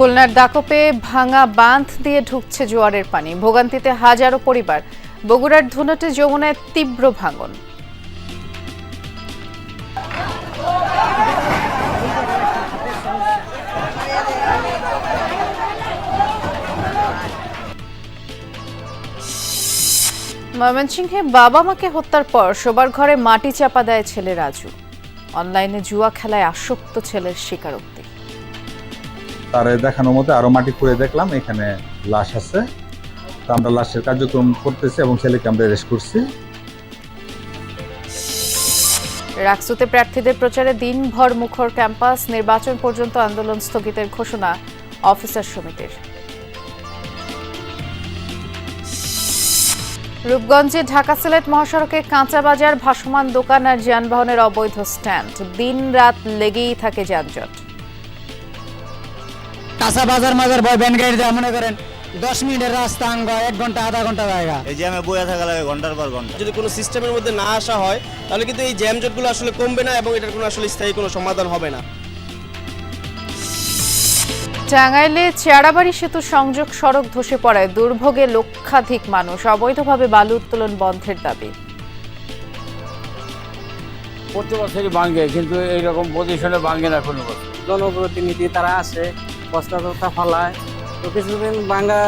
খুলনার দাকপে ভাঙা বাঁধ দিয়ে ঢুকছে জোয়ারের পানি। ভোগান্তিতে হাজারো পরিবার। বগুড়ার ধুনটে যমুনায় তীব্র ভাঙন। ময়মনসিংহে বাবা মাকে হত্যার পর শোবার ঘরে মাটি চাপা দেয় ছেলে রাজু। অনলাইনে জুয়া খেলায় আসক্ত ছেলের স্বীকারোক্তি। তার দেখানোর মতো আরও মাটি খুঁড়ে দেখলাম, এখানে লাশ আছে। তো আমরা লাশের কার্যক্রম করতেছি এবং ছেলেকে আমরা রেস্ট করছি। রাকসুতে প্রার্থীদের প্রচারে দিনভর মুখর ক্যাম্পাস, নির্বাচন পর্যন্ত আন্দোলন স্থগিতের ঘোষণা অফিসার সমিতির। রূপগঞ্জে ঢাকা সিলেট মহাসড়কে কাঁচা বাজার ভাসমান দোকান আর যানবাহনের অবৈধ স্ট্যান্ড। দিন রাত লেগেই থাকে যানজট। কাঁচা বাজার মাজার বয় ব্যান গাড়ি দেওয়া মনে করেন দশ মিনিটের রাস্তা আঙ্গ এক ঘণ্টা আধা ঘণ্টা জায়গা। এই জ্যামে বইয়া থাকা লাগে ঘণ্টার পর ঘণ্টা। যদি কোনো সিস্টেমের মধ্যে না আসা হয় তাহলে কিন্তু এই জ্যাম জটগুলো আসলে কমবে না এবং এটার কোনো আসলে স্থায়ী কোনো সমাধান হবে না। টাঙ্গাইলে চেয়ারাবাড়ি সেতু সংযোগ সড়ক ধসে পড়ায় দুর্ভোগে লক্ষাধিক মানুষ অবৈধভাবে বালু উত্তোলন বন্ধের দাবি। প্রতি বছরই ভাঙে কিন্তু এইরকম পজিশনে ভাঙে না কোনো বছর। জনপ্রতিনিধি তারা আসে বস্তা টস্তা ফালায়। তো কিছুদিন ভাঙ্গা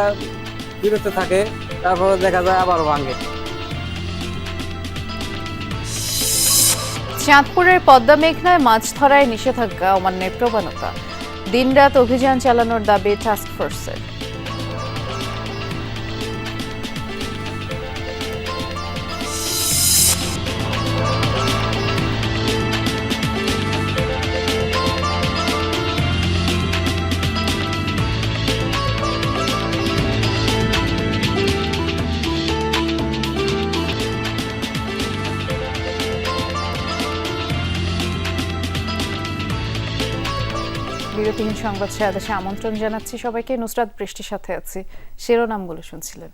বিরত থাকে, তারপরে দেখা যায় আবার ভাঙ্গে। চাঁদপুরের পদ্মা মেঘনায় মাছ ধরায় নিষেধাজ্ঞা, অমান্যের প্রবণতা। দিনরাত অভিযান চালানোর দাবি টাস্ক সংবাদ ছেড়ে দেশে আমন্ত্রণ জানাচ্ছি সবাইকে। নুসরাত বৃষ্টির সাথে আছি। শিরোনামগুলো শুনছিলেন।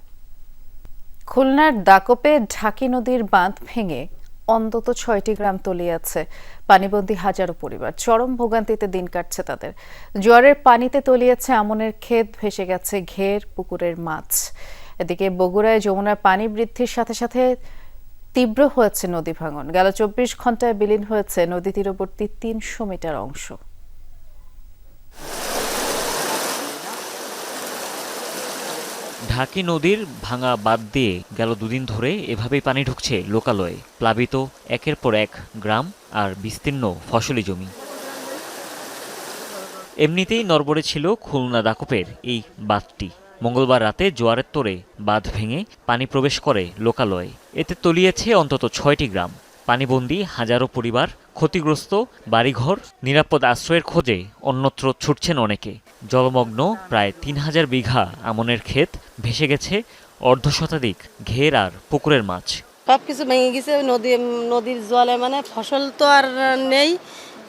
খুলনার দাকপে ঢাকি নদীর বাঁধ ভেঙে অন্তত ছয়টি গ্রাম তলিয়েছে পানিবন্দী হাজারো পরিবার। চরম ভোগান্তিতে দিন কাটছে তাদের। জোয়ারের পানিতে তলিয়েছে আমনের ক্ষেত, ভেসে গেছে ঘের, পুকুরের মাছ। এদিকে বগুড়ায় যমুনার পানি বৃদ্ধির সাথে সাথে তীব্র হয়েছে নদী ভাঙন। গেল চব্বিশ ঘন্টায় বিলীন হয়েছে নদী তীরবর্তী তিনশো মিটার অংশ। ঢাকি নদীর ভাঙা বাদ দিয়ে গেল দুদিন ধরে এভাবেই পানি ঢুকছে লোকালয়ে, প্লাবিত, একের পর এক গ্রাম আর বিস্তীর্ণ ফসলি জমি। এমনিতেই নরবরে ছিল খুলনা দাকপের এই বাঁধটি। মঙ্গলবার রাতে জোয়ারের তোরে বাঁধ ভেঙে পানি প্রবেশ করে লোকালয়ে। এতে তলিয়েছে অন্তত ছয়টি গ্রাম। পানিবন্দী হাজারো পরিবার ক্ষতিগ্রস্ত বাড়িঘর নিরাপদ আশ্রয়ের খোঁজে অন্যত্র ছুটছেন অনেকে। জলমগ্ন প্রায় তিন হাজার বিঘা আমনের ক্ষেত ভেসে গেছে অর্ধশতাধিক ঘের আর পুকুরের মাছ। সব কিছু ভেঙে গেছে নদী নদীর জলে মানে ফসল তো আর নেই।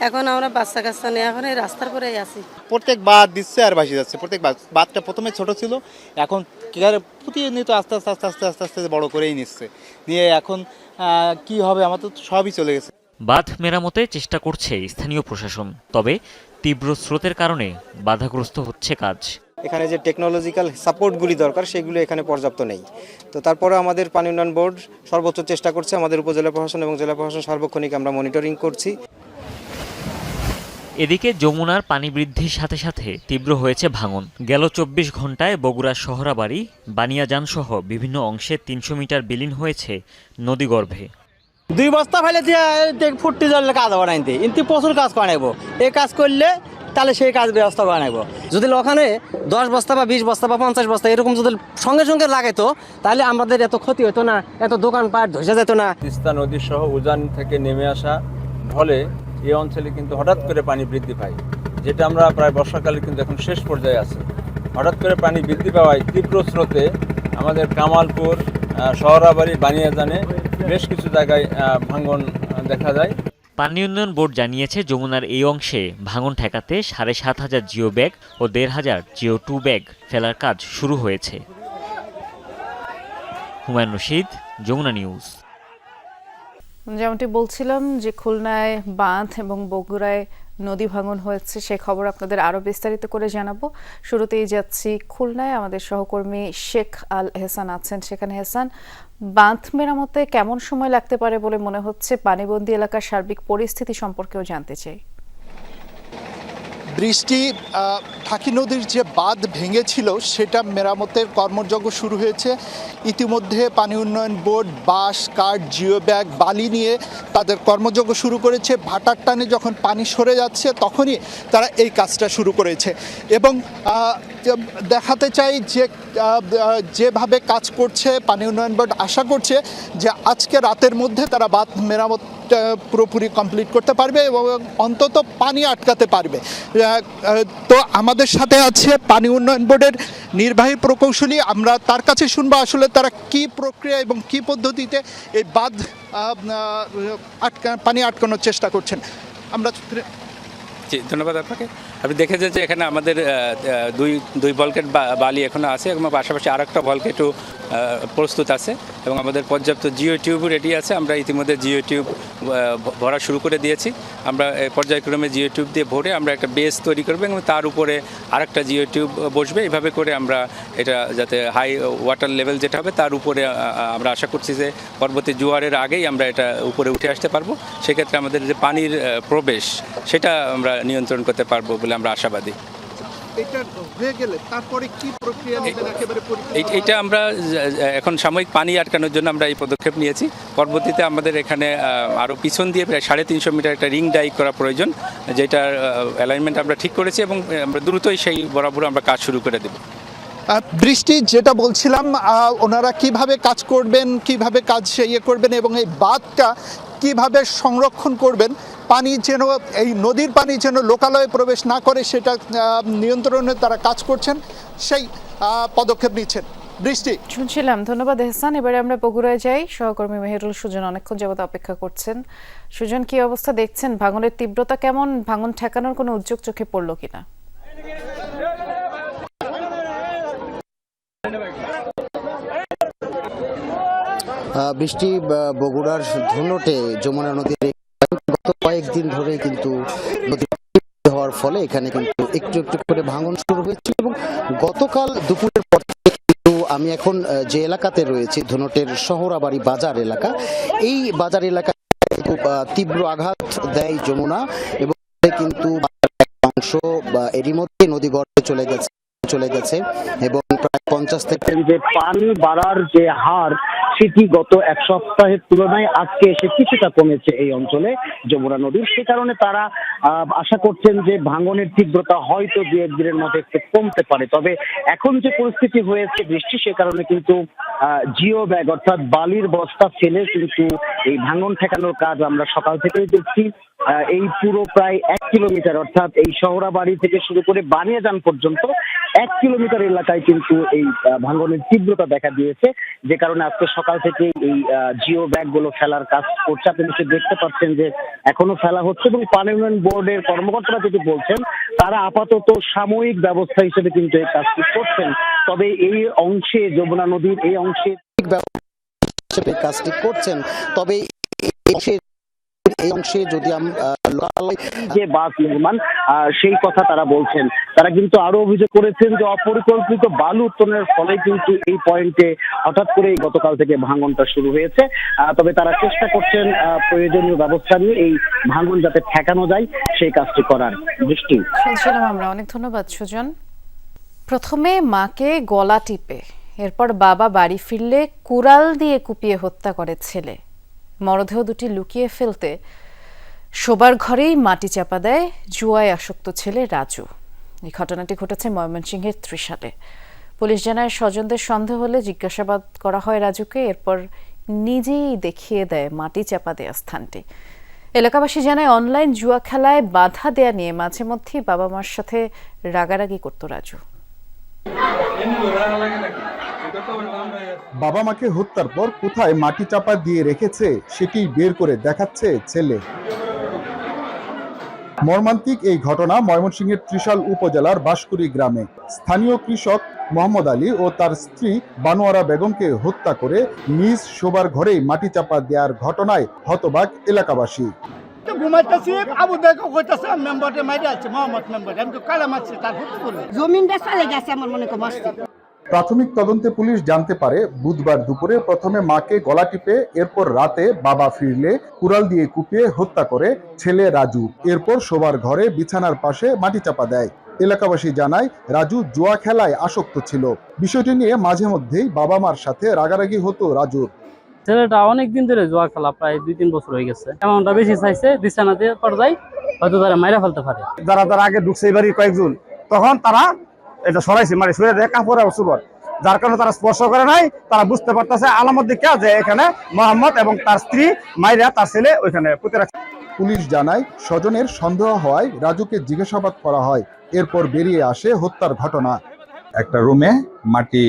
এখন আমরা বাচ্চা কাচ্চা নেই এখন এই রাস্তার পরেই আছি। প্রত্যেক বাদ দিচ্ছে আর ভাসি যাচ্ছে। প্রত্যেক বাদ বাদটা প্রথমে ছোট ছিল এখন কি প্রতিনিয়ত আস্তে আস্তে আস্তে আস্তে আস্তে আস্তে বড় করেই নিচ্ছে। নিয়ে এখন কি হবে? আমার তো সবই চলে গেছে। বাঁধ মেরামতে চেষ্টা করছে স্থানীয় প্রশাসন তবে তীব্র স্রোতের কারণে বাধাগ্রস্ত হচ্ছে কাজ। এখানে যে টেকনোলজিক্যাল সাপোর্টগুলি দরকার সেগুলো এখানে পর্যাপ্ত নেই। তো তারপরে আমাদের পানি উন্নয়ন বোর্ড সর্বোচ্চ চেষ্টা করছে আমাদের উপজেলা প্রশাসন এবং জেলা প্রশাসন সার্বক্ষণিক আমরা মনিটরিং করছি। এদিকে যমুনার পানি বৃদ্ধির সাথে সাথে তীব্র হয়েছে ভাঙন। গেল চব্বিশ ঘন্টায় বগুড়ার শহরাবাড়ি বানিয়াজানসহ বিভিন্ন অংশে তিনশো মিটার বিলীন হয়েছে নদীগর্ভে। দুই বস্তা ফেলে দিয়ে ফুটটি জলে কাজ বানাইতে কিন্তু প্রচুর কাজ বানাইবো এই কাজ করলে তাহলে সেই কাজ ব্যবস্থা বানাইবো যদি ওখানে দশ বস্তা বা বিশ বস্তা বা পঞ্চাশ বস্তা এরকম যদি সঙ্গে সঙ্গে লাগাইতো, তাহলে আমাদের এত ক্ষতি হতো না, এত দোকানপাট ধসে যেত না। তিস্তা নদী সহ উজান থেকে নেমে আসা ঢলে এই অঞ্চলে কিন্তু হঠাৎ করে পানি বৃদ্ধি পায়, যেটা আমরা প্রায় বর্ষাকালে কিন্তু এখন শেষ পর্যায়ে আছে। হঠাৎ করে পানি বৃদ্ধি পাওয়ায় তীব্র স্রোতে আমাদের কামালপুর শহরাবাড়ি, বানিয়াজানে বেশ কিছু জায়গায় ভাঙন দেখা যায়। পানি উন্নয়ন বোর্ড জানিয়েছে যমুনার এই অংশে ভাঙন ঠেকাতে সাড়ে সাত হাজার জিও ব্যাগ ও দেড় হাজার জিও টু ব্যাগ ফেলার কাজ শুরু হয়েছে। হুমায়ুন রশিদ যমুনা নিউজ। যেমনটি বলছিলাম যে খুলনায় বাঁধ এবং বগুড়ায় নদী ভাঙন হয়েছে সে খবর আপনাদের আরও বিস্তারিত করে জানাব। শুরুতেই যাচ্ছি খুলনায়। আমাদের সহকর্মী শেখ আল হেসান আছেন। সেখানে হেসান বাঁধ মেরামতে কেমন সময় লাগতে পারে বলে মনে হচ্ছে পানিবন্দী এলাকার সার্বিক পরিস্থিতি সম্পর্কেও জানতে চাই। বৃষ্টি ঢাকি নদীর যে বাঁধ ভেঙেছিল সেটা মেরামতের কর্মযজ্ঞ শুরু হয়েছে। ইতিমধ্যে পানি উন্নয়ন বোর্ড, বাঁশ, কাঠ, জিও ব্যাগ, বালি নিয়ে তাদের কর্মযজ্ঞ শুরু করেছে। ভাটার টানে যখন পানি সরে যাচ্ছে তখনই তারা এই কাজটা শুরু করেছে। এবং দেখাতে চাই যে যেভাবে কাজ করছে পানি উন্নয়ন বোর্ড আশা করছে যে আজকে রাতের মধ্যে তারা বাঁধ মেরামত পুরোপুরি কমপ্লিট করতে পারবে এবং অন্তত পানি আটকাতে পারবে। তো আমাদের সাথে আছে পানি উন্নয়ন বোর্ডের নির্বাহী প্রকৌশলী। আমরা তার কাছে শুনব আসলে তারা কি প্রক্রিয়া এবং কি পদ্ধতিতে এই বাঁধ আটকা, পানি আটকানোর চেষ্টা করছেন। আমরা জি, ধন্যবাদ আপনাকে। আপনি দেখেছেন যে এখানে আমাদের দুই দুই ভলকেট বালি এখনও আছে এবং পাশাপাশি আর একটা ভলকেটও প্রস্তুত আছে এবং আমাদের পর্যাপ্ত জিও টিউব রেডি আছে। আমরা ইতিমধ্যে জিও টিউব ভরা শুরু করে দিয়েছি। আমরা পর্যায়ক্রমে জিও টিউব দিয়ে ভরে আমরা একটা বেস তৈরি করব এবং তার উপরে আরেকটা জিও টিউব বসবে। এইভাবে করে আমরা এটা যাতে হাই ওয়াটার লেভেল যেটা হবে তার উপরে আমরা আশা করছি যে পরবর্তী জোয়ারের আগেই আমরা এটা উপরে উঠে আসতে পারব। সেক্ষেত্রে আমাদের যে পানির প্রবেশ, সেটা আমরা নিয়ন্ত্রণ করতে পারব বলে আমরা আশাবাদী। এটা হয়ে গেলে তারপরে কি প্রক্রিয়া নেবেন একেবারে এই- এইটা আমরা এখন সাময়িক পানি আটকানোর জন্য আমরা এই পদক্ষেপ নিয়েছি। পরবর্তীতে আমাদের এখানে আরও পিছন দিয়ে প্রায় সাড়ে তিনশো মিটার একটা রিং ডাই করা প্রয়োজন যেটার অ্যালাইনমেন্ট আমরা ঠিক করেছি এবং আমরা দ্রুতই সেই বরাবর আমরা কাজ শুরু করে দেবো। বৃষ্টি যেটা বলছিলাম ওনারা কীভাবে কাজ করবেন কীভাবে কাজ ইয়ে করবেন এবং এই বাঁধটা কীভাবে সংরক্ষণ করবেন? পানি যেন, এই নদীর পানি যেন লোকালয়ে প্রবেশ না করে সেটা নিয়ন্ত্রণে তারা কাজ করছেন, সেই পদক্ষেপ নিচ্ছেন। বৃষ্টি। শুনছিলাম, ধন্যবাদ এহসান। এবারে আমরা বগুড়ায় যাই। সহকর্মী মেহেরুল সুজন অনেকক্ষণ যাবত অপেক্ষা করছেন। সুজন, কি অবস্থা দেখছেন? ভাঙনের তীব্রতা কেমন? ভাঙন ঠেকানোর কোনো উদ্যোগ চোখে পড়ল কিনা? বৃষ্টি বগুড়ার ধুনটে যমুনা নদীর গত কয়েকদিন ধরে কিন্তু হওয়ার ফলে এখানে কিন্তু একটু একটু করে ভাঙন শুরু হয়েছিল এবং গতকাল দুপুরের পর কিন্তু আমি এখন যে এলাকাতে রয়েছি ধুনটের শহরাবাড়ি বাজার এলাকা এই বাজার আহ, তীব্র আঘাত দেয় যমুনা এবং কিন্তু অংশ এরই মধ্যে নদী গর্ভে চলে গেছে চলে গেছে এবং প্রায় পঞ্চাশ থেকে পানি বাড়ার যে হার সেটি গত এক সপ্তাহের তুলনায় আজকে এসে কিছুটা কমেছে এই অঞ্চলে, যমুনা নদীর। সে কারণে তারা আশা করছেন যে ভাঙনের তীব্রতা হয়তো দু একদিনের মধ্যে একটু কমতে পারে। তবে এখন যে পরিস্থিতি হয়েছে, বৃষ্টি, সে কারণে কিন্তু জিও ব্যাগ অর্থাৎ বালির বস্তা ফেলে কিন্তু এই ভাঙন ঠেকানোর কাজ আমরা সকাল থেকেই দেখছি। এই পুরো প্রায় এক কিলোমিটার অর্থাৎ এই শহরাবাড়ি থেকে শুরু করে বানিয়াজান পর্যন্ত এক কিলোমিটার এলাকায় কিন্তু এই ভাঙনের তীব্রতা দেখা দিয়েছে। যে কারণে আজকে সকাল থেকে এই জিও ব্যাগগুলো ফেলার কাজ করছে। আপনি নিশ্চয়ই দেখতে পাচ্ছেন যে এখনও ফেলা হচ্ছে এবং উন্নয়ন বোর্ডের কর্মকর্তারা যেটি বলছেন, তারা আপাতত সাময়িক ব্যবস্থা হিসেবে কিন্তু এই কাজটি করছেন। তবে এই অংশে যমুনা নদীর এই অংশে কাজটি করছেন। তবে এই অংশে যদি যে বাস নির্মাণ সেই কথা তারা বলছেন। তারা কিন্তু আরও অভিযোগ করেছেন যে অপরিকল্পিত বালু উত্তোলনের ফলে কিন্তু এই পয়েন্টে হঠাৎ করে গতকাল থেকে ভাঙনটা শুরু হয়েছে। আহ, তবে তারা চেষ্টা করছেন আহ, প্রয়োজনীয় ব্যবস্থা নিয়ে এই ভাঙন যাতে ঠেকানো যায় সেই কাজটি করার দৃষ্টি। শুনছিলাম আমরা। অনেক ধন্যবাদ সুজন। প্রথমে মাকে গলা টিপে এরপর বাবা বাড়ি ফিরলে কুড়াল দিয়ে কুপিয়ে হত্যা করে ছেলে। মরদেহ দুটি লুকিয়ে ফেলতে শোবার ঘরেই মাটি চাপা দেয় জুয়ায় আসক্ত ছেলে রাজু। এই ঘটনাটি ঘটেছে ময়মনসিংহের ত্রিশালে। পুলিশ জানায়, স্বজনদের সন্দেহ হলে জিজ্ঞাসাবাদ করা হয় রাজুকে, এরপর নিজেই দেখিয়ে দেয় মাটি চাপা দেয়া স্থানটি। এলাকাবাসী জানায়, অনলাইন জুয়া খেলায় বাধা দেয়া নিয়ে মাঝে মধ্যেই বাবা মার সাথে রাগারাগি করত রাজু। বাবা মাকে হত্যার পর কোথায় মাটি চাপা দিয়ে রেখেছে সেটি বের করে দেখাচ্ছে ছেলে। মর্মান্তিক এই ঘটনা ময়মনসিংহের ত্রিশাল উপজেলার বাঁশকুড়ি গ্রামে। স্থানীয় কৃষক মোহাম্মদ আলী ও তার স্ত্রী বানোয়ারা বেগমকে হত্যা করে নিজ শোবার ঘরেই মাটি চাপা দেওয়ার ঘটনায় হতবাক এলাকাবাসী। ঘুমাইতেছি আবু দেখো কইতাছে মেম্বারে মাইরে আছে মোহাম্মদ মেম্বার আমি তো কালা মারছি তার হুট করে জমিনটা চলে গেছে আমার মনে কর মাসছে প্রাথমিক তদন্তে পুলিশ জানতে পারে বুধবার দুপুরে প্রথমে মাকে গলা টিপে এরপর রাতে বাবা ফিরলে কুড়াল দিয়ে কুপিয়ে হত্যা করে ছেলে রাজু। এরপর শোবার ঘরে বিছানার পাশে মাটি চাপা দেয়। এলাকাবাসী জানায় রাজু জুয়া খেলায় আসক্ত ছিল। বিষয়টি নিয়ে মাঝে মধ্যেই বাবা মার সাথে রাগারাগি হতো রাজুর। ছেলেটা অনেকদিন ধরে জোয়া খেলা প্রায় দুই তিন বছর হয়ে গেছে। এমনটা বেশি চাইছে বিছানাতে পর্যায়ে হয়তো তারা মাইরা ফেলতে পারে। যারা তারা আগে ঢুকছে বাড়ির কয়েকজন তখন তারা এটা সরাইছে মানে সরে দেয় কাপড়ে সুবর যার কারণে তারা স্পর্শ করে নাই তারা বুঝতে পারতেছে আলামত দিকে যে এখানে মোহাম্মদ এবং তার স্ত্রী মাইরা তার ছেলে ওইখানে পুঁতে রাখছে। পুলিশ জানায় স্বজনের সন্দেহ হওয়ায় রাজুকে জিজ্ঞাসাবাদ করা হয়। এরপর বেরিয়ে আসে হত্যার ঘটনা। একটা রুমে মাটি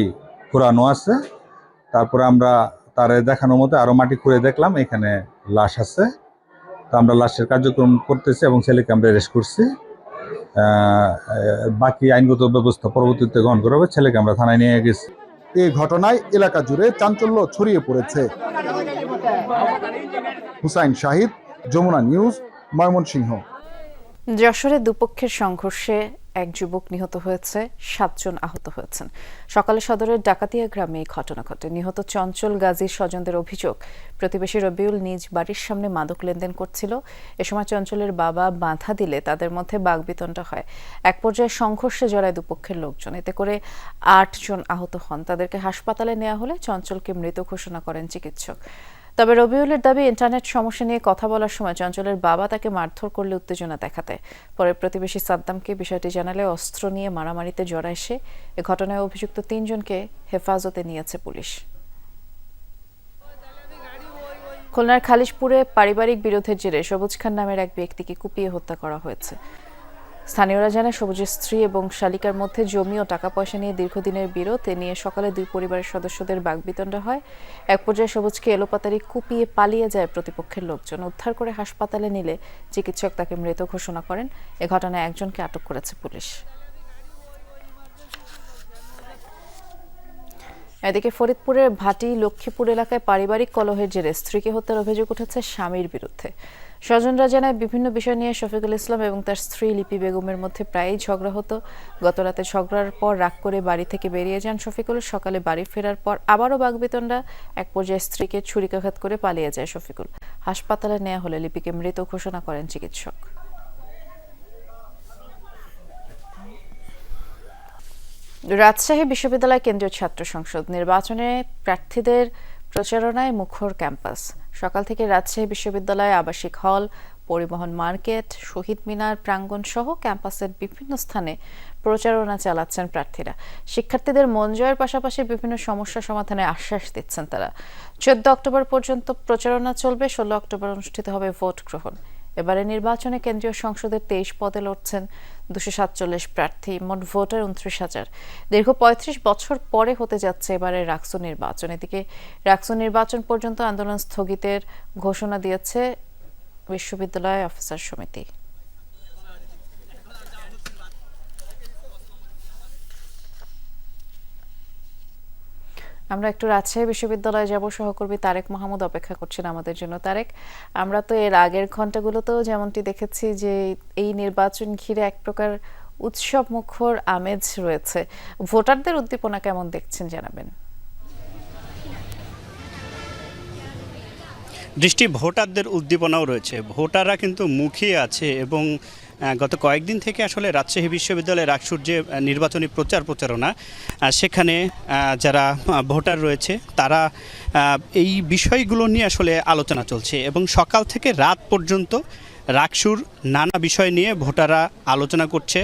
খুঁড়ানো আছে। তারপরে আমরা তারে দেখানো মতো আরও মাটি খুঁড়ে দেখলাম এখানে লাশ আছে। তো আমরা লাশের কার্যক্রম করতেছি এবং ছেলেকে আমরা রেস্ট করছি। বাকি আইনগত ব্যবস্থা পরবর্তীতে গ্রহণ করা হবে ছেলেকে আমরা থানায় নিয়ে গেছি। এই ঘটনায় এলাকা জুড়ে চাঞ্চল্য ছড়িয়ে পড়েছে। হুসাইন শাহিদ যমুনা নিউজ ময়মনসিংহ। যশোরে দুপক্ষের সংঘর্ষে এক যুবক নিহত হয়েছে, সাতজন আহত হয়েছেন। সকালে সদরের ডাকাতিয়া গ্রামে এই ঘটনা ঘটে। নিহত চঞ্চল গাজীর স্বজনদের অভিযোগ, প্রতিবেশী রবিউল নিজ বাড়ির সামনে মাদক লেনদেন করছিল। এ সময় চঞ্চলের বাবা বাধা দিলে তাদের মধ্যে বাগবিতণ্ডা হয়। এক পর্যায়ে সংঘর্ষে জড়ায় দুপক্ষের লোকজন। এতে করে আটজন আহত হন। তাদেরকে হাসপাতালে নেওয়া হলে চঞ্চলকে মৃত ঘোষণা করেন চিকিৎসক। তবে রবিউলের দাবি, ইন্টারনেট সমস্যা নিয়ে কথা বলার সময় চঞ্চলের বাবা তাকে মারধর করলে উত্তেজনা দেখাতে। পরে প্রতিবেশী সাদ্দামকে বিষয়টি জানালে অস্ত্র নিয়ে মারামারিতে জড়ায় সে এ ঘটনায় অভিযুক্ত তিনজনকে হেফাজতে নিয়েছে পুলিশ। খুলনার খালিশপুরে পারিবারিক বিরোধের জেরে সবুজ খান নামের এক ব্যক্তিকে কুপিয়ে হত্যা করা হয়েছে। স্থানীয়রা জানায়, সবুজের স্ত্রী এবং শালিকার মধ্যে জমি ও টাকা পয়সা নিয়ে দীর্ঘদিনের বিরোধ। এ নিয়ে সকালে দুই পরিবারের সদস্যদের বাগবিতণ্ডা হয়। এক পর্যায়ে সবুজকে এলোপাতারি কুপিয়ে পালিয়ে যায় প্রতিপক্ষের লোকজন। উদ্ধার করে হাসপাতালে নিলে চিকিৎসক তাকে মৃত ঘোষণা করেন। এ ঘটনায় একজনকে আটক করেছে পুলিশ। এদিকে ফরিদপুরের ভাটি লক্ষ্মীপুর এলাকায় পারিবারিক কলহের জেরে স্ত্রীকে হত্যার অভিযোগ উঠেছে স্বামীর বিরুদ্ধে। স্বজনরা জানায়, বিভিন্ন বিষয় নিয়ে শফিকুল ইসলাম এবং তার স্ত্রী লিপি বেগমের মধ্যে প্রায়ই ঝগড়া হতো। গতরাতে ঝগড়ার পর রাগ করে বাড়ি থেকে বেরিয়ে যান শফিকুল। সকালে বাড়ি ফেরার পর আবারও বাগবিতণ্ডা। এক পর্যায়ে স্ত্রীকে ছুরিকাঘাত করে পালিয়ে যায় শফিকুল। হাসপাতালে নেওয়া হলে লিপিকে মৃত ঘোষণা করেন চিকিৎসক। রাজশাহী বিশ্ববিদ্যালয় কেন্দ্রীয় ছাত্র সংসদ নির্বাচনে প্রার্থীদের প্রচারণায় মুখর ক্যাম্পাস। সকাল থেকে রাজশাহী বিশ্ববিদ্যালয় আবাসিক হল, পরিবহন মার্কেট, শহীদ মিনার, প্রাঙ্গণ সহ ক্যাম্পাসের বিভিন্ন স্থানে প্রচারণা চালাচ্ছেন প্রার্থীরা। শিক্ষার্থীদের মন জয়ের পাশাপাশি বিভিন্ন সমস্যা সমাধানে আশ্বাস দিচ্ছেন তারা। চোদ্দ অক্টোবর পর্যন্ত প্রচারণা চলবে, ষোলো অক্টোবর অনুষ্ঠিত হবে ভোট গ্রহণ। এবারে নির্বাচনে কেন্দ্রীয় সংসদের তেইশ পদে লড়ছেন দুশো সাতচল্লিশ প্রার্থী, মোট ভোটার উনত্রিশ হাজার। দীর্ঘ পঁয়ত্রিশ বছর পরে হতে যাচ্ছে এবারে রাকসু নির্বাচন। এদিকে রাকসু নির্বাচন পর্যন্ত আন্দোলন স্থগিতের ঘোষণা দিয়েছে বিশ্ববিদ্যালয় অফিসার সমিতি। আমরা একটু রাজশাহী বিশ্ববিদ্যালয়ে যাব, সহকর্মী তারেক মাহমুদ অপেক্ষা করছেন আমাদের জন্য। তারেক, আমরা তো এর আগের ঘন্টাগুলোতেও যেমনটি দেখেছি যে এই নির্বাচন ঘিরে এক প্রকার উৎসব মুখর আমেজ রয়েছে। ভোটারদের উদ্দীপনা কেমন দেখছেন, জানাবেন। দৃষ্টি ভোটারদের উদ্দীপনাও রয়েছে। ভোটাররা কিন্তু মুখিয়ে আছে এবং গত কয়েকদিন থেকে আসলে রাজশাহী বিশ্ববিদ্যালয়ের রাকসুর যে নির্বাচনী প্রচার প্রচারণা সেখানে যারা ভোটার রয়েছে, তারা এই বিষয়গুলো নিয়ে আসলে আলোচনা চলছে এবং সকাল থেকে রাত পর্যন্ত রাকসুর নানা বিষয় নিয়ে ভোটাররা আলোচনা করছে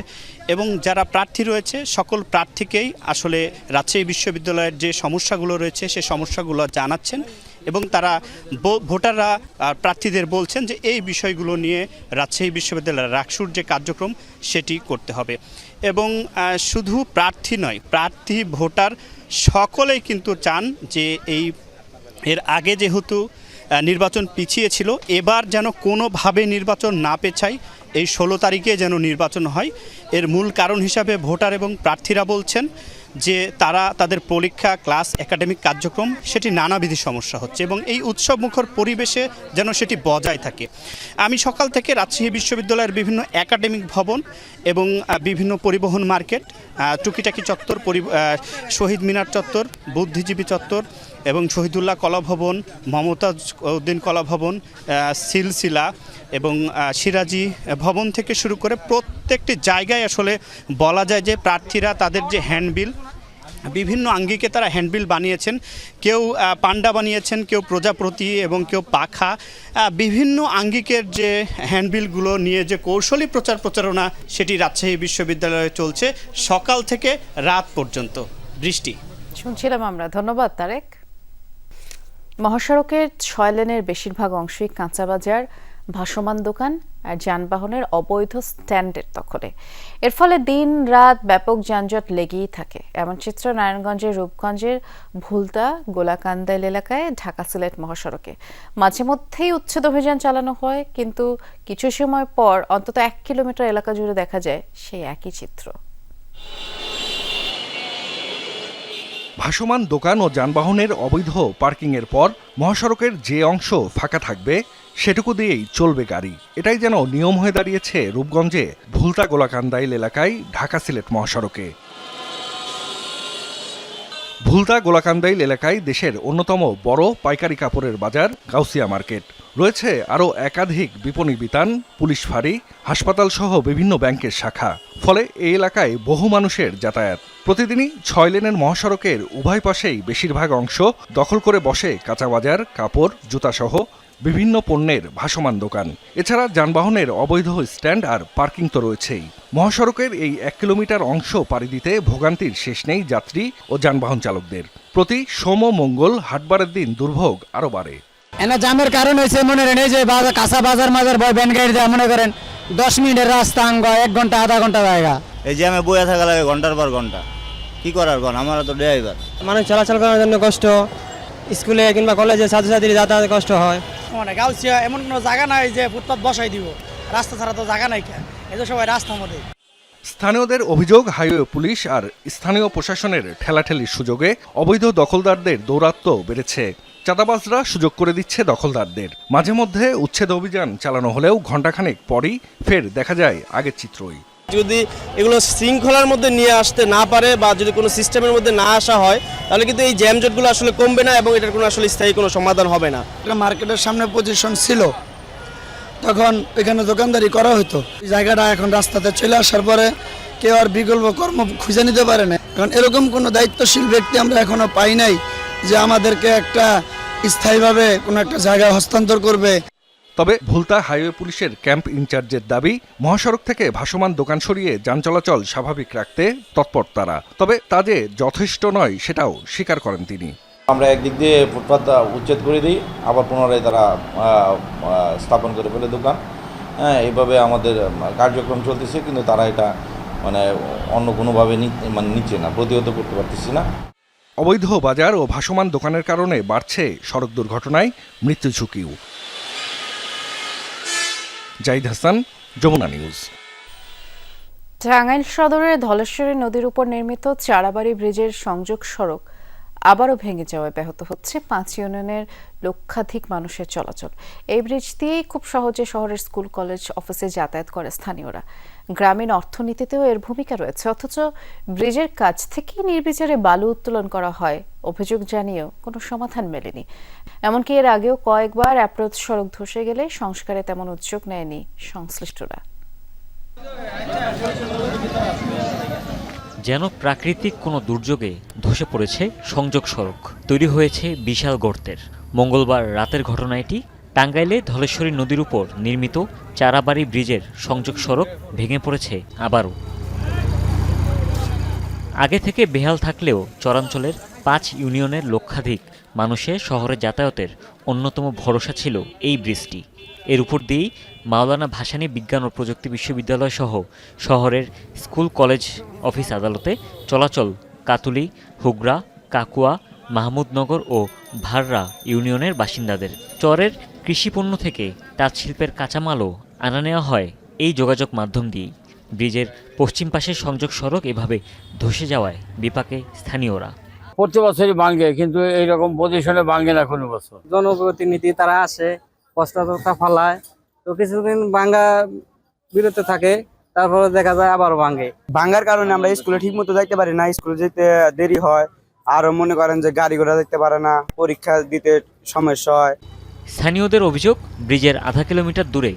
এবং যারা প্রার্থী রয়েছে, সকল প্রার্থীকেই আসলে রাজশাহী বিশ্ববিদ্যালয়ের যে সমস্যাগুলো রয়েছে, সে সমস্যাগুলো জানাচ্ছেন। এবং তারা ভোটাররা প্রার্থীদের বলছেন যে এই বিষয়গুলো নিয়ে রাজশাহী বিশ্ববিদ্যালয়ের রাকসুর যে কার্যক্রম, সেটি করতে হবে। এবং শুধু প্রার্থী নয়, প্রার্থী, ভোটার সকলেই কিন্তু চান যে এই, এর আগে যেহেতু নির্বাচন পিছিয়ে ছিল এবার যেন কোনোভাবে নির্বাচন না পেছায়, এই ষোলো তারিখে যেন নির্বাচন হয়। এর মূল কারণ হিসাবে ভোটার এবং প্রার্থীরা বলছেন যে তারা তাদের পরীক্ষা, ক্লাস, একাডেমিক কার্যক্রম, সেটি নানাবিধি সমস্যা হচ্ছে এবং এই উৎসব মুখর পরিবেশে যেন সেটি বজায় থাকে। আমি সকাল থেকে রাজশাহী বিশ্ববিদ্যালয়ের বিভিন্ন একাডেমিক ভবন এবং বিভিন্ন পরিবহন মার্কেট টুকিটাকি চত্বর শহীদ মিনার চত্বর, বুদ্ধিজীবী চত্বর এবং শহীদুল্লাহ কলাভবন মমতাজ উদ্দিন কলাভবন সিলসিলা এবং সিরাজি ভবন থেকে শুরু করে প্রত্যেকটি জায়গায় আসলে বলা যায় যে প্রার্থীরা তাদের যে হ্যান্ডবিল, বিভিন্ন আঙ্গিকে তারা হ্যান্ডবিল বানিয়েছেন। কেউ পান্ডা বানিয়েছেন, কেউ প্রজাপতি এবং কেউ পাখা। বিভিন্ন আঙ্গিকের যে হ্যান্ডবিলগুলো নিয়ে যে কৌশলী প্রচার প্রচারণা, সেটি রাজশাহী বিশ্ববিদ্যালয়ে চলছে সকাল থেকে রাত পর্যন্ত। বৃষ্টি। শুনছিলাম আমরা। ধন্যবাদ, তারেক। মহাসড়কের ছয় লেনের বেশিরভাগ অংশই কাঁচা বাজার ভাসমান দোকান আর যানবাহনের অবৈধ স্ট্যান্ডের দখলে। এর ফলে দিন রাত ব্যাপক যানজট লেগেই থাকে। এমন চিত্র নারায়ণগঞ্জের রূপগঞ্জের ভুলতা গোলাকান্দাইল এলাকায়, ঢাকা সিলেট মহাসড়কে। মাঝে মধ্যেই উচ্ছেদ অভিযান চালানো হয়, কিন্তু কিছু সময় পর অন্তত এক কিলোমিটার এলাকা জুড়ে দেখা যায় সেই একই চিত্র। ভাসমান দোকান ও যানবাহনের অবৈধ পার্কিংয়ের পর মহাসড়কের যে অংশ ফাঁকা থাকবে, সেটুকু দিয়েই চলবে গাড়ি। এটাই যেন নিয়ম হয়ে দাঁড়িয়েছে রূপগঞ্জে ভুলতা গোলাকান্দাইল এলাকায় ঢাকা সিলেট মহাসড়কে। ভুলতা গোলাকান্দাইল এলাকায় দেশের অন্যতম বড় পাইকারি কাপড়ের বাজার গাউসিয়া মার্কেট। রয়েছে আরও একাধিক বিপণী বিতান, পুলিশ ফাঁড়ি, হাসপাতাল সহ বিভিন্ন ব্যাংকের শাখা। ফলে এই এলাকায় বহু মানুষের যাতায়াত। প্রতিদিনই ছয় লেনের মহাসড়কের উভয় পাশেই বেশিরভাগ অংশ দখল করে বসে কাঁচা বাজার কাপড়, জুতাসহ বিভিন্ন পণ্যের ভাসমান দোকান। এছাড়া যানবাহনের অবৈধ স্ট্যান্ড আর পার্কিং তো রয়েছেই। মহাসড়কের এই এক কিলোমিটার অংশ পাড়ি দিতে ভোগান্তির শেষ নেই যাত্রী ও যানবাহন চালকদের। প্রতি সোম মঙ্গল হাটবারের দিন দুর্ভোগ আরও বাড়ে। এনা জামের কারণ হয়েছে মনে করেন এই যে বাজার কাঁচা বাজার মাজার বয় ব্যান গাড়ি দেওয়া মনে করেন দশ মিনিটের রাস্তা আঙ্গ এক ঘণ্টা আধা ঘণ্টা জায়গা। এই জ্যামে বয়ে থাকা লাগে ঘণ্টার পর ঘণ্টা। কি করার কোন আমার তো ড্রাইভার মানুষ চলাচল করার জন্য কষ্ট। স্কুলে কিংবা কলেজে ছাত্রছাত্রীর যাতায়াতে কষ্ট হয়। মানে গাউসিয়া এমন কোনো জায়গা নাই যে ফুটপাত বসাই দিব। রাস্তা ছাড়া তো জায়গা নাই কেন এই তো সবাই রাস্তার মধ্যে। স্থানীয়দের অভিযোগ হাইওয়ে পুলিশ আর স্থানীয় প্রশাসনের ঠেলাঠেলির সুযোগে অবৈধ দখলদারদের দৌরাত্ম্য বেড়েছে। চাঁদাবাজরা সুযোগ করে দিচ্ছে দখলদারদের। মাঝে মধ্যে উচ্ছেদ অভিযান চালানো হলেও ঘণ্টাখানেক পরই ফের দেখা যায় আগের চিত্রই। যদি এগুলো শৃঙ্খলার মধ্যে নিয়ে আসতে না পারে বা যদি কোনো সিস্টেমের মধ্যে না আসা হয় তাহলে কিন্তু এই জ্যামজটগুলো আসলে কমবে না এবং এটার কোনো আসলে স্থায়ী কোনো সমাধান হবে না। এটা মার্কেটের সামনে পজিশন ছিল তখন এখানে দোকানদারি করা হতো। এই জায়গাটা এখন রাস্তাতে চলে আসার পরে কেউ আর বিকল্প কর্ম খুঁজে নিতে পারে না। কারণ এরকম কোনো দায়িত্বশীল ব্যক্তি আমরা এখনও পাই নাই। যে আমাদেরকে একটা স্থায়ীভাবে কোনো একটা জায়গায় হস্তান্তর করবে। তবে ভুলতা হাইওয়ে পুলিশের ক্যাম্প ইনচার্জের দাবি মহাসড়ক থেকে ভাসমান দোকান সরিয়ে যান চলাচল স্বাভাবিক রাখতে তৎপর তারা। তবে তা যে যথেষ্ট নয় সেটাও স্বীকার করেন তিনি। আমরা একদিক দিয়ে ফুটপাত উচ্ছেদ করে দিই আবার পুনরায় তারা স্থাপন করে ফেলে দোকান। হ্যাঁ এইভাবে আমাদের কার্যক্রম চলতেছে কিন্তু তারা এটা মানে অন্য কোনোভাবে নি- মানে নিচ্ছে না প্রতিহত করতে পারতেছি না। অবৈধ বাজার ও ভাসমান দোকানের কারণে বাড়ছে সড়ক দুর্ঘটনায় মৃত্যু ঝুঁকিও। জাহিদ হাসান, যমুনা নিউজ। টাঙ্গাইল সদরের ধলেশ্বরী নদীর উপর নির্মিত চারাবাড়ি ব্রিজের সংযোগ সড়ক। আবারও ভেঙে যাওয়ায় ব্যাহত হচ্ছে পাঁচ ইউনিয়নের লক্ষাধিক মানুষের চলাচল। এই ব্রিজ দিয়েই খুব সহজে শহরের স্কুল কলেজ অফিসে যাতায়াত করে স্থানীয়রা। গ্রামীণ অর্থনীতিতেও এর ভূমিকা রয়েছে, অথচ ব্রিজের কাছ থেকেই নির্বিচারে বালু উত্তোলন করা হয়। অভিযোগ জানিয়েও কোনো সমাধান মেলেনি। এমনকি এর আগেও কয়েকবার অ্যাপ্রোচ সড়ক ধসে গেলে সংস্কারে তেমন উদ্যোগ নেয়নি সংশ্লিষ্টরা। যেন প্রাকৃতিক কোনো দুর্যোগে ধসে পড়েছে সংযোগ সড়ক। তৈরি হয়েছে বিশাল গর্তের। মঙ্গলবার রাতের ঘটনা এটি। টাঙ্গাইলে ধলেশ্বরী নদীর উপর নির্মিত চারাবাড়ি ব্রিজের সংযোগ সড়ক ভেঙে পড়েছে আবারও। আগে থেকে বেহাল থাকলেও চরাঞ্চলের পাঁচ ইউনিয়নের লক্ষাধিক মানুষের শহরে যাতায়াতের অন্যতম ভরসা ছিল এই ব্রিজটি। এর উপর দিয়েই মাওলানা ভাসানী বিজ্ঞান ও প্রযুক্তি বিশ্ববিদ্যালয় সহ শহরের স্কুল কলেজ অফিস আদালতে চলাচল কাতুলি হুগরা কাকুয়া মাহমুদনগর ও ভাররা ইউনিয়নের বাসিন্দাদের। চরের কৃষিপণ্য থেকে তাঁত শিল্পের কাঁচামালও আনা নেওয়া হয় এই যোগাযোগ মাধ্যম দিয়েই। ব্রিজের পশ্চিম পাশের সংযোগ সড়ক এভাবে ধসে যাওয়ায় বিপাকে স্থানীয়রা। প্রতি বছরই ভাঙ্গে কিন্তু এইরকম পজিশনে ভাঙ্গে না কোনো বছর। জনপ্রতিনিধি তারা আসে কষ্টটা ফালায়। তো কিছুদিন ভাঙ্গা বিরত থাকে তারপরে দেখা যায় আবার ভাঙ্গে। ভাঙ্গার কারণে আমরা স্কুলে ঠিক মতো যাইতে পারি না স্কুলে যেতে দেরি হয় আর মনে করেন যে গাড়ি ঘোড়া দেখতে পারে না পরীক্ষা দিতে সমস্যা হয়। স্থানীয়দের অভিযোগ ব্রিজের আধা কিলোমিটার দূরে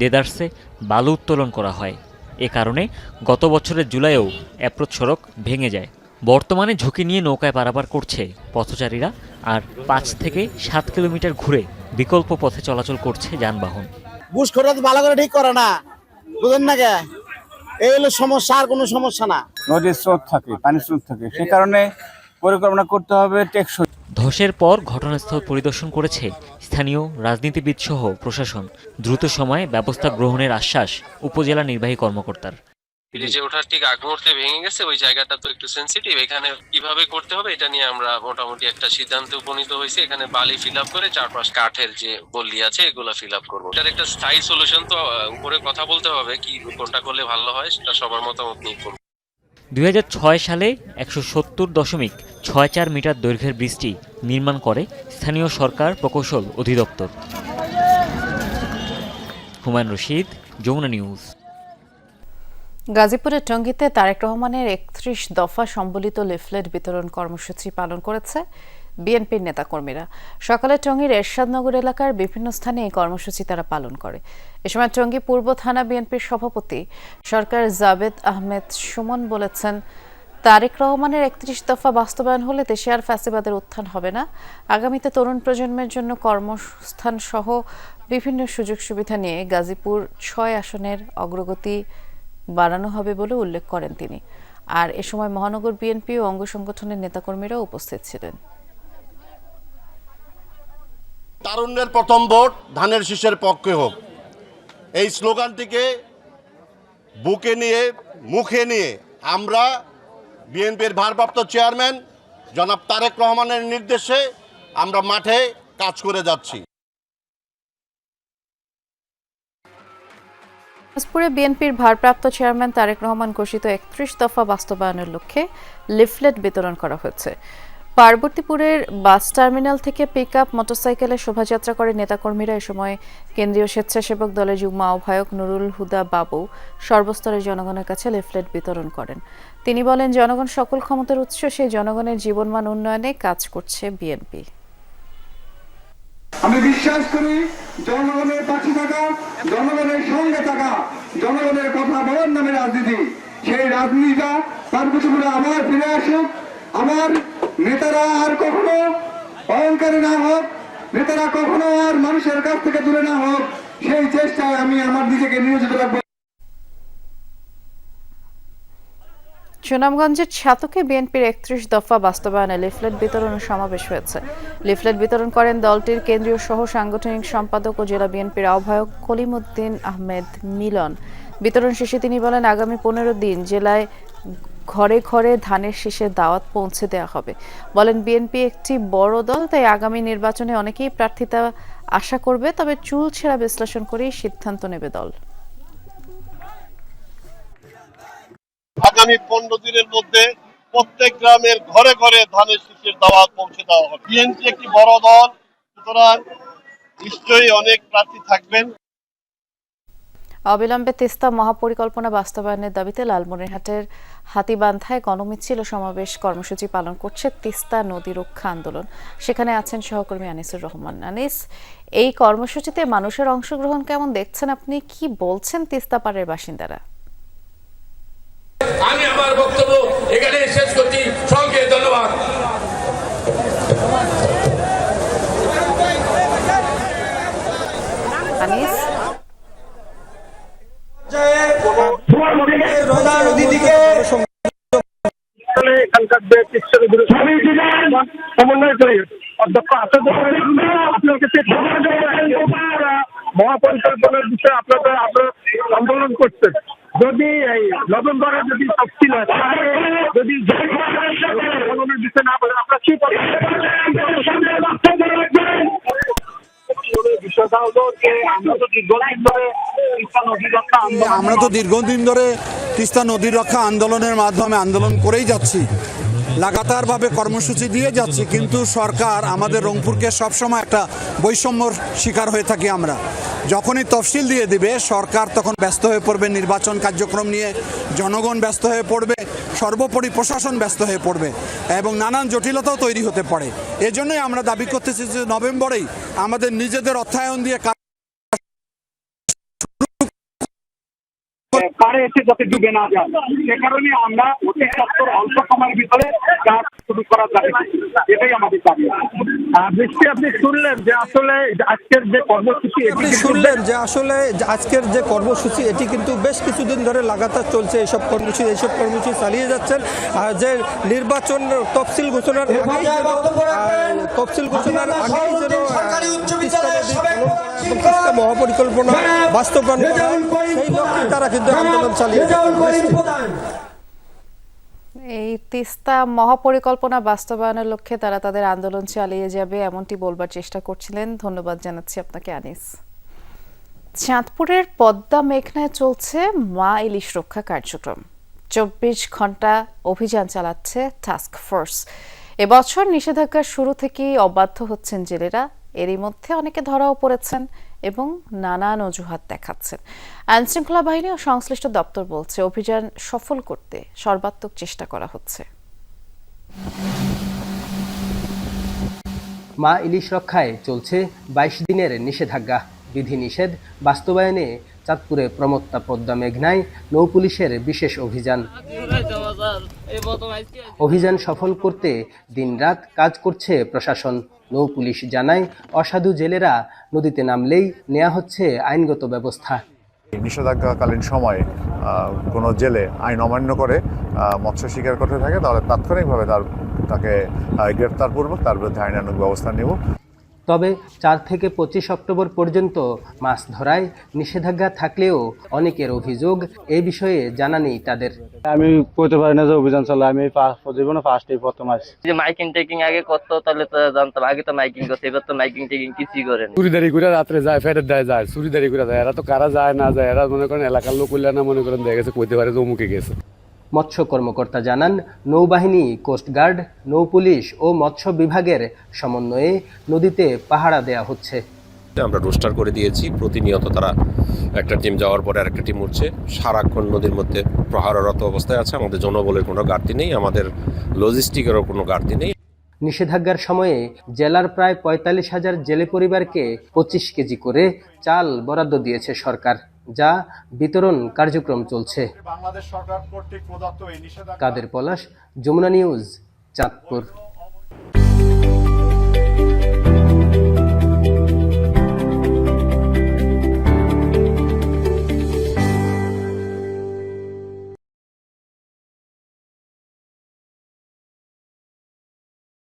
দেদার্সে বালু উত্তোলন করা হয়। এ কারণে গত বছরের জুলাইয়েও অ্যাপ্রোচ সড়ক ভেঙে যায়। বর্তমানে ঝুঁকি নিয়ে নৌকায় পারাপার করছে পথচারীরা আর পাঁচ থেকে সাত কিলোমিটার ঘুরে বিকল্প পথে চলাচল করছে যানবাহন। ঘুষখোররা তো ভালো করে ঠিক করে না। বুঝেন না কে? এই হলো সমস্যা আর কোনো সমস্যা না। নদীর স্রোত থাকে পানির স্রোত থাকে। সে কারণে পরিকল্পনা করতে হবে টেকসই। ধসের পর ঘটনাস্থল পরিদর্শন করেছে স্থানীয় রাজনীতিবিদ সহ প্রশাসন। দ্রুত সময়ে ব্যবস্থা গ্রহণের আশ্বাস উপজেলা নির্বাহী কর্মকর্তার। ব্রিজে ওঠার ঠিক আগ মুহূর্তে ভেঙে গেছে, ওই জায়গাটা তো একটু সেন্সিটিভ এখানে কীভাবে করতে হবে, এটা নিয়ে আমরা মোটামুটি একটা সিদ্ধান্তে উপনীত হয়েছি। এখানে বালি ফিল আপ করে চারপাশ কাঠের যে বল্লি আছে, এগুলো ফিল আপ করব। এটার একটা স্থায়ী সলিউশন তো উপরে কথা বলতে হবে, কি কোনটা করলে ভালো হয়, সেটা সবার মতামত নিয়ে করব দুই হাজার ছয় সালে একশো সত্তর দশমিক ছয় চার মিটার দৈর্ঘ্যের ব্রিজটি নির্মাণ করে স্থানীয় সরকার প্রকৌশল অধিদপ্তর। হুমায়ুন রশিদ, যমুনা নিউজ। গাজীপুরের টঙ্গীতে তারেক রহমানের একত্রিশ দফা সম্বলিত লিফলেট বিতরণ কর্মসূচি পালন করেছে বিএনপির নেতাকর্মীরা। সকালে টঙ্গীর এরশাদনগর এলাকার বিভিন্ন স্থানে এই কর্মসূচি তারা পালন করে। এ সময় টঙ্গী পূর্ব থানা বিএনপির সভাপতি সরকার জাবেদ আহমেদ সুমন বলেছেন, তারেক রহমানের একত্রিশ দফা বাস্তবায়ন হলে দেশে আর ফ্যাসিবাদের উত্থান হবে না। আগামীতে তরুণ প্রজন্মের জন্য কর্মস্থান সহ বিভিন্ন সুযোগ সুবিধা নিয়ে গাজীপুর ছয় আসনের অগ্রগতি বাড়ানো হবে বলে উল্লেখ করেন তিনি। আর এ সময় মহানগর বিএনপি ও অঙ্গ সংগঠনের নেতাকর্মীরা উপস্থিত ছিলেন। তারুণ্যের প্রথম ভোট ধানের শীষের পক্ষে হোক। এই স্লোগানটিকে বুকে নিয়ে, মুখে নিয়ে আমরা বিএনপির ভারপ্রাপ্ত চেয়ারম্যান জনাব তারেক রহমানের নির্দেশে আমরা মাঠে কাজ করে যাচ্ছি। দিনাজপুরে বিএনপির ভারপ্রাপ্ত চেয়ারম্যান তারেক রহমান ঘোষিত একত্রিশ দফা বাস্তবায়নের লক্ষ্যে লিফলেট বিতরণ করা হয়েছে। পার্বতীপুরের বাস টার্মিনাল থেকে পিক আপ মোটরসাইকেলে শোভাযাত্রা করে নেতাকর্মীরা এ সময় কেন্দ্রীয় স্বেচ্ছাসেবক দলের যুগ্ম আহ্বায়ক নুরুল হুদা বাবু সর্বস্তরের জনগণের কাছে লিফলেট বিতরণ করেন। তিনি বলেন, জনগণ সকল ক্ষমতার উৎস, সেই জনগণের জীবনমান উন্নয়নে কাজ করছে বিএনপি। আমি বিশ্বাস করি জনগণের পাশে থাকা, জনগণের সঙ্গে থাকা, জনগণের কথা বলার নামে রাজনীতি। সেই রাজনীতিটা তার পিছনে আবার ফিরে আসুক। আমার নেতারা আর কখনো অহংকারী না হোক, নেতারা কখনো আর মানুষের কাছ থেকে দূরে না হোক, সেই চেষ্টায় আমি আমার নিজেকে নিয়োজিত রাখব। সুনামগঞ্জের ছাতকে বিএনপির একত্রিশ দফা বাস্তবায়নে লিফলেট বিতরণ সমাবেশ হয়েছে। লিফলেট বিতরণ করেন দলটির কেন্দ্রীয় সহ সাংগঠনিক সম্পাদক ও জেলা বিএনপির আহ্বায়ক কলিমুদ্দিন আহমেদ মিলন। বিতরণ শেষে তিনি বলেন, আগামী পনেরো দিন জেলায় ঘরে ঘরে ধানের শীষের দাওয়াত পৌঁছে দেওয়া হবে। বলেন, বিএনপি একটি বড় দল, তাই আগামী নির্বাচনে অনেকেই প্রার্থিতা আশা করবে, তবে চুল ছেঁড়া বিশ্লেষণ করেই সিদ্ধান্ত নেবে দল। আগামী পনেরো দিনের মধ্যে প্রত্যেক গ্রামের ঘরে ঘরে ধানের শীষের দাওয়াত পৌঁছে দেওয়া হবে। বিএনপি একটি বড় দল, সুতরাং নিশ্চয়ই অনেক প্রার্থী থাকবেন। অবিলম্বে তিস্তা মহাপরিকল্পনা বাস্তবায়নের দাবিতে লালমনিরহাটের হাতিবান্ধায় গণমিছিল সমাবেশ কর্মসূচি পালন করছে তিস্তা নদী রক্ষা আন্দোলন। সেখানে আছেন সহকর্মী আনিসুর রহমান। আনিস, এই কর্মসূচিতে মানুষের অংশগ্রহণ কেমন দেখছেন আপনি? কি বলছেন তিস্তা পাড়ের বাসিন্দারা? আমি আমার বক্তব্য এখানে শেষ করছি। সঙ্গে ধন্যবাদ। এখানকার যে সমন্বয় করি অধ্যক্ষ আসাদ আপনার কাছে মহাপরিকল্পনার বিষয়ে আপনারা আপনারা আন্দোলন করছেন। যদি এই নভেম্বরে যদি তফসিল হয়, তাহলে যদি বিষয় না বলে আপনারা কি আমরা তো দীর্ঘদিন ধরে তিস্তা নদীর রক্ষা আন্দোলনের মাধ্যমে আন্দোলন করেই যাচ্ছি। লাগাতারভাবে কর্মসূচি দিয়ে যাচ্ছি, কিন্তু সরকার আমাদের রংপুরকে সবসময় একটা বৈষম্যর শিকার হয়ে থাকি আমরা। যখনই তফসিল দিয়ে দিবে, সরকার তখন ব্যস্ত হয়ে পড়বে, নির্বাচন কার্যক্রম নিয়ে জনগণ ব্যস্ত হয়ে পড়বে, সর্বোপরি প্রশাসন ব্যস্ত হয়ে পড়বে এবং নানান জটিলতাও তৈরি হতে পারে। এজন্যই আমরা দাবি করতেছি যে নভেম্বরেই আমাদের নিজেদের অর্থায়ন দিয়ে পারে এসে যাতে ডুবে না যায়। সে কারণে আমরা অতি সত্তর অল্প সময়ের ভিতরে কাজ শুরু দাবি করছি। এটাই আমাদের দাবি। বৃষ্টি আপনি শুনলেন যে আসলে আজকের যে কর্মসূচি আপনি শুনলেন যে আসলে আজকের যে কর্মসূচি এটি কিন্তু বেশ কিছুদিন ধরে লাগাতার চলছে। এইসব কর্মসূচি এইসব কর্মসূচি চালিয়ে যাচ্ছেন। আর যে নির্বাচন তফসিল ঘোষণার তফসিল ঘোষণার আগেই যেন বাস্তবায়ন তারা কিন্তু আন্দোলন এই তিস্তা মহাপরিকল্পনা বাস্তবায়নের লক্ষ্যে তারা তাদের আন্দোলন চালিয়ে যাবে, এমনটি বলবার চেষ্টা করছিলেন। ধন্যবাদ জানাচ্ছি আপনাকে, আনিস। চাঁদপুরের পদ্মা মেঘনায় চলছে মা ইলিশ রক্ষা কার্যক্রম। চব্বিশ ঘণ্টা অভিযান চালাচ্ছে টাস্ক ফোর্স। এবছর নিষেধাজ্ঞার শুরু থেকেই অবাধ্য হচ্ছেন জেলেরা। এরই মধ্যে অনেকে ধরাও পড়েছেন এবং নানান অজুহাত দেখাচ্ছেন। আইনশৃঙ্খলা বাহিনী ও সংশ্লিষ্ট দপ্তর বলছে, অভিযান সফল করতে সর্বাত্মক চেষ্টা করা হচ্ছে। মা ইলিশ রক্ষায় চলছে বাইশ দিনের নিষেধাজ্ঞা। বিধিনিষেধ বাস্তবায়নে চাঁদপুরে প্রমত্তা পদ্মা মেঘনায় নৌপুলিশের বিশেষ অভিযান। অভিযান সফল করতে দিনরাত কাজ করছে প্রশাসন। নৌপুলিশ জানায় অসাধু জেলেরা নদীতে নামলেই নেওয়া হচ্ছে আইনগত ব্যবস্থা। নিষেধাজ্ঞাকালীন সময়ে কোনো জেলে আইন অমান্য করে মৎস্য শিকার করতে থাকে তাহলে তাৎক্ষণিকভাবে তার তাকে আহ, গ্রেপ্তারপূর্বক তার বিরুদ্ধে আইনানুগ ব্যবস্থা নেব। তবে চার থেকে পঁচিশ অক্টোবর পর্যন্ত মাছ ধরায় নিষেধাজ্ঞা থাকলেও অনেকের অভিযোগ এ বিষয়ে জানা নেই তাদের। আমি কইতে পারি না যে অভিযান চালা আমি জীবনে ফার্স্টই প্রথম আসছি যে মাইকিং টেকিং আগে করতো তাহলে তো জানতাম। আগে তো মাইকিং করতো এবার তো মাইকিং টেকিং কিছুই করে না। চুরিদারি করে রাত্রে যায় ফেরের দেয় যায়। চুরিদারি করে যায়। এরা তো কারা যায় না যায়? এরা মনে করেন এলাকার লোক না মনে করেন দেখা গেছে কইতে পারে যে অমুকে গেছে। মৎস্য কর্মকর্তা জানান নৌবাহিনী কোস্টগার্ড নৌপুলিশ ও মৎস্য বিভাগের সমন্বয়ে নদীতে পাহারা দেয়া হচ্ছে। আমরা রোস্টার করে দিয়েছি প্রতিনিয়ত তারা একটা টিম যাওয়ার পরে আরেকটা টিম উঠছে। সারাক্ষণ নদীর মধ্যে প্রহাররত অবস্থায় আছে আমাদের জনবলের কোনো ঘাটতি নেই আমাদের লজিস্টিকেরও কোনো ঘাটতি নেই। নিষেধাজ্ঞার সময়ে জেলার প্রায় পঁয়তাল্লিশ হাজার জেলে পরিবারকে পঁচিশ কেজি করে চাল বরাদ্দ দিয়েছে সরকার। যা বিতরণ কার্যক্রম চলছে। বাংলাদেশ সরকার কর্তৃক প্রদত্ত এই নিষেধাজ্ঞা কাদের পলাশ যমুনা নিউজ চাঁদপুর।